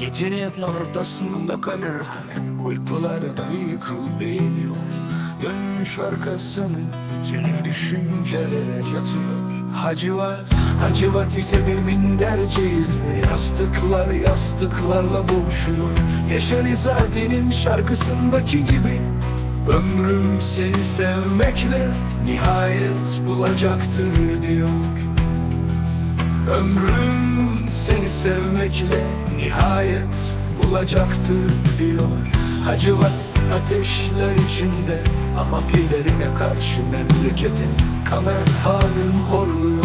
Gecenin ortasında kalır. Uykularda yıkıl beğeniyor Dönmüş arkasını Tüm düşüncelere yatıyor. Hacivat, hacivat ise bir minderceğiz Yastıklar yastıklarla boğuşuyor. Yaşar İzade'nin şarkısındaki gibi. Ömrüm seni sevmekle nihayet bulacaktır diyor Ömrüm seni sevmekle nihayet bulacaktır diyor. Hacivat ateşler içinde ama pilerine karşı memleketin kamer halin horluyor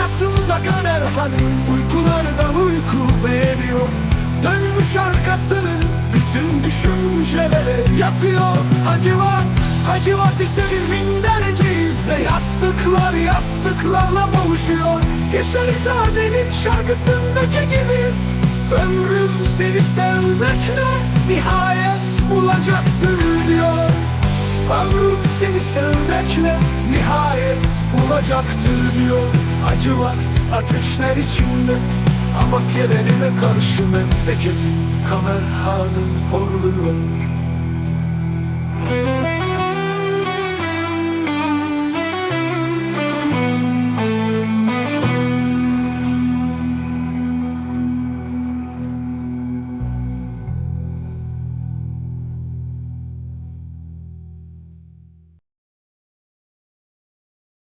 ortasında kaner hani Uykularda uyku veriyor. Dönmüş arkasını bütün düşüncelere yatıyor. Hacivat, hacivat ise bir minderceğiz de Yastıklar yastıklarla boğuşuyor. Yaşarizade'nin şarkısındaki gibi Ömrüm seni sevmekle nihayet bulacaktır diyor. Ömrüm seni sevmekle nihayet bulacaktır diyor Acı var ateşler içinde ama gelenine karşı memleketin kamer hanım horluyor